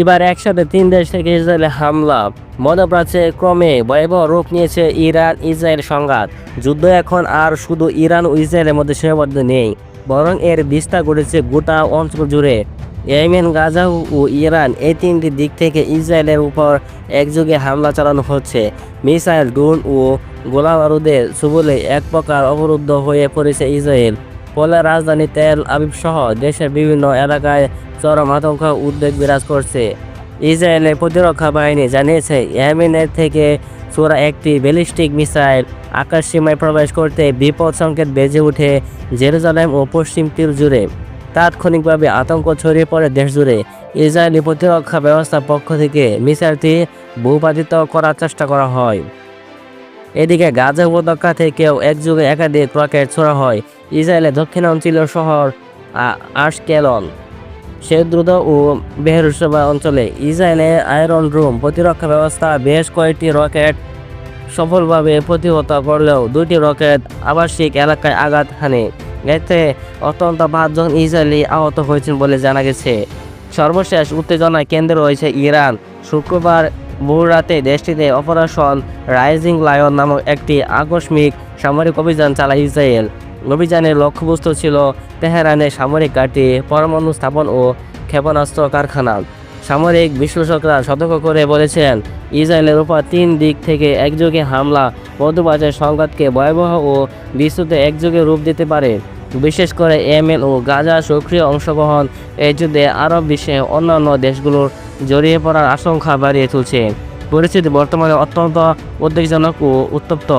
এবার একসাথে তিন দেশ থেকে ইসরায়েলে হামলা। মধ্যপ্রাচ্যে ক্রমে ভয়াবহ রূপ নিয়েছে ইরান, ইসরায়েল সংঘাত। যুদ্ধ এখন আর শুধু ইরান ও ইসরায়েলের মধ্যে সীমাবদ্ধ নেই, বরং এর বিস্তার ঘটেছে গোটা অঞ্চল জুড়ে। ইয়েমেন, গাজা ও ইরান এই তিনটি দিক থেকে ইসরায়েলের উপর একযোগে হামলা চালানো হচ্ছে। মিসাইল, ড্রোন ও গোলাবারুদের সুবলে এক প্রকার অবরুদ্ধ হয়ে পড়েছে ইসরায়েল। ফলে রাজধানী তেল আবিব সহ দেশের বিভিন্ন এলাকায় চরম আতঙ্ক উদ্বেগ বিরাজ করছে। ইসরায়েলের প্রতিরক্ষা বাহিনী জানিয়েছে, ইয়েমেনের থেকে চোরা একটি ব্যালিস্টিক মিসাইল আকাশ সীমায় প্রবেশ করতে বিপদ সংকেত বেজে উঠে জেরুজালেম ও পশ্চিম তীর জুড়ে। তাৎক্ষণিকভাবে আতঙ্ক ছড়িয়ে পড়ে দেশ জুড়ে। ইসরায়েলি প্রতিরক্ষা ব্যবস্থার পক্ষ থেকে মিসাইলটি ভূপাতিত করার চেষ্টা করা হয়। এদিকে গাজা উপত্যকা থেকেও একযুগে একাধিক রকেট ছোড়া হয়। ইসরায়েলের দক্ষিণাঞ্চলীয় শহর আশকেলন। দ্রুত ও বেহরুসভা অঞ্চলে ইসরায়েলের আয়রন রুম প্রতিরক্ষা ব্যবস্থা, বেশ কয়েকটি রকেট সফলভাবে প্রতিহত করলেও দুটি রকেট আবাসিক এলাকায় আঘাত হানে। এতে অত্যন্ত পাঁচজন ইসরায়েলি আহত হয়েছেন বলে জানা গেছে। সর্বশেষ উত্তেজনায় কেন্দ্র রয়েছে ইরান। শুক্রবার ভোররাতে দেশটিতে অপারেশন রাইজিং লায়ন নামক একটি আকস্মিক সামরিক অভিযান চালায় ইসরায়েল। অভিযানের লক্ষ্যবস্তু ছিল তেহরানের সামরিক ঘাঁটি, পরমাণু স্থাপন ও ক্ষেপণাস্ত্র কারখানা। সামরিক বিশ্লেষকরা সতর্ক করে বলেছেন, ইসরায়েলের উপর তিন দিক থেকে একযোগে হামলা মধ্যপ্রাচ্যের সংঘাতকে ভয়াবহ ও বিস্তৃত একযোগে রূপ দিতে পারে। বিশেষ করে এমএল ও গাজা সক্রিয় অংশগ্রহণ এই যুদ্ধে আরব বিশ্বে অন্যান্য দেশগুলোর জড়িয়ে পড়ার আশঙ্কা বাড়িয়ে তুলছে। পরিস্থিতি বর্তমানে অত্যন্ত উদ্বেগজনক ও উত্তপ্ত।